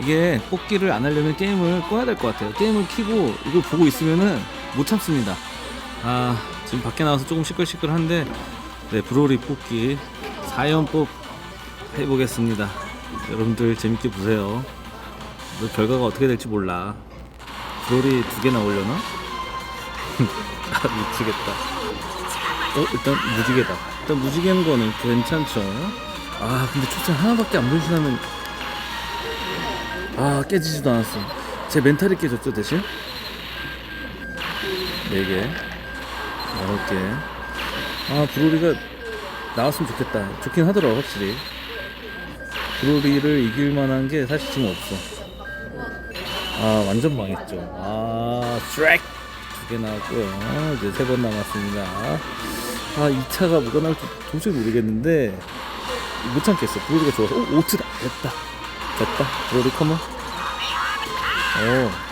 이게 뽑기를 안 하려면 게임을 꺼야 될 것 같아요. 게임을 키고 이걸 보고 있으면은 못 참습니다. 아 지금 밖에 나와서 조금 시끌시끌한데 네 브로리 뽑기 4연뽑 해보겠습니다. 여러분들 재밌게 보세요. 뭐 결과가 어떻게 될지 몰라. 브로리 두 개 나오려나? 아 미치겠다. 어 일단 무지개다. 일단 무지개인 거는 괜찮죠. 아 근데 초점 하나밖에 안 변신하면 아 깨지지도 않았어. 제 멘탈이 깨졌죠 대신. 네 개, 여섯 개. 아 브로리가 나왔으면 좋겠다. 좋긴 하더라 확실히. 브로리를 이길 만한 게 사실 지금 없어. 아 완전 망했죠. 아 스트라이크 두개 나왔고요. 이제 세 번 남았습니다. 아 2차가 뭐가 나올지 도저히 모르겠는데 못 참겠어. 브로리가 좋아서 오 오트다 됐다 됐다. 브로리 컴온.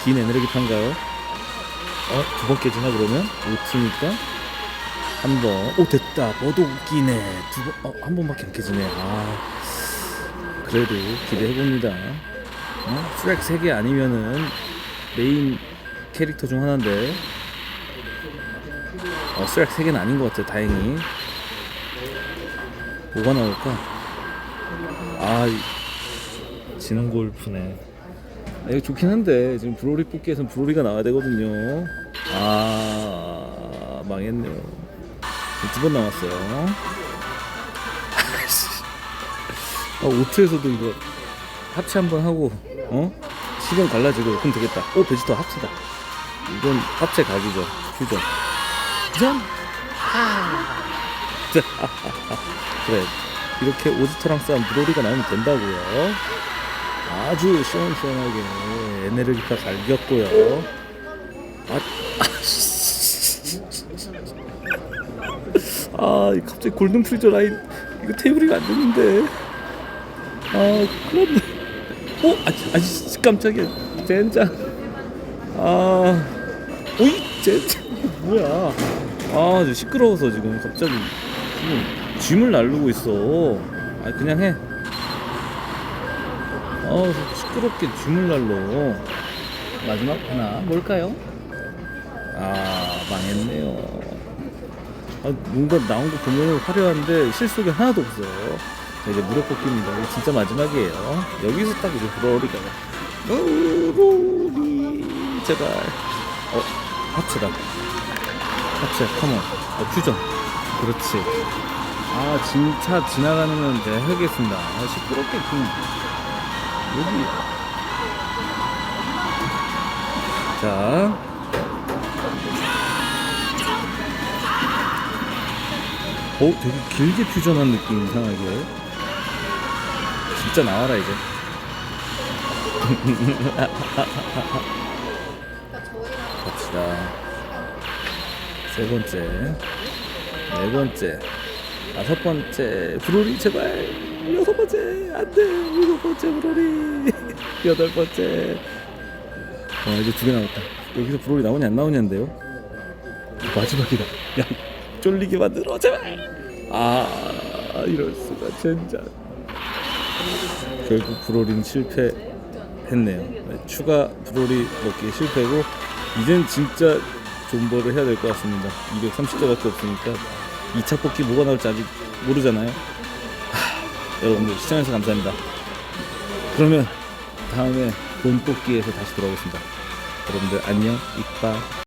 어긴 에너지 판가요? 어 두 번 깨지나 그러면 오트니까 한 번. 오 됐다. 뭐도 웃기네. 두 번. 어, 한 번밖에 안 깨지네. 아 그래도 기대해 봅니다. 어? 스트라이크 3개 아니면은 메인 캐릭터 중 하나인데 어, 스트라이크 3개는 아닌 것 같아요 다행히 뭐가 나올까? 아 이- 지능 골프네 아, 이거 좋긴 한데 지금 브로리 뽑기에선 브로리가 나와야 되거든요 아 망했네요 두 번 남았어요 아, 오트에서도 이거 합체 한번 하고 어? 시간 갈라지고 그럼 되겠다. 오 베지터 합체다. 이건 합체 각이죠. 퓨전. 전. 자, 그래. 이렇게 오지터랑 싸움 브로리가 나오면 된다고요. 아주 시원시원하게 에네르기가 갈겼고요. 아, 아, 이 갑자기 골든 프리저 라인 이거 테이블이 안 되는데. 아, 그런데. 오, 아, 아, 깜짝이야. 젠장. 아, 오이, 젠장. 뭐야. 아, 저 시끄러워서 지금 갑자기 지금 짐을 날르고 있어. 아, 그냥 해. 아, 시끄럽게 날러. 마지막 하나 뭘까요? 아, 망했네요. 아, 뭔가 나온 거 보면 화려한데 실속이 하나도 없어. 자, 이제 무력 뽑기입니다. 이거 진짜 마지막이에요. 여기서 딱 이제 브로리가 브로리 제발. 어 합체다. 합체 컴온. 어 퓨전. 그렇지. 아 진짜 지나가는 건 제가 해야겠습니다. 아, 시끄럽게 좀 여기. 자. 어, 되게 길게 퓨전한 느낌 이상하게. 진짜 나와라 이제. 갑시다. 세 번째, 네 번째, 다섯 번째, 브로리 제발. 여섯 번째, 안돼. 일곱 번째 브로리. 여덟 번째. 와 이제 두 개 남았다. 여기서 브로리 나오냐 안 나오냐인데요. 마지막이다. 야 쫄리게 만들어 제발. 아 이럴 수가 진짜. 결국 브로린 실패했네요. 네, 추가 브로리 먹기 실패고 이젠 진짜 존버를 해야 될 것 같습니다. 230대밖에 없으니까 2차 뽑기 뭐가 나올지 아직 모르잖아요. 하, 여러분들 시청해주셔서 감사합니다. 그러면 다음에 본 뽑기에서 다시 돌아오겠습니다. 여러분들 안녕 이빠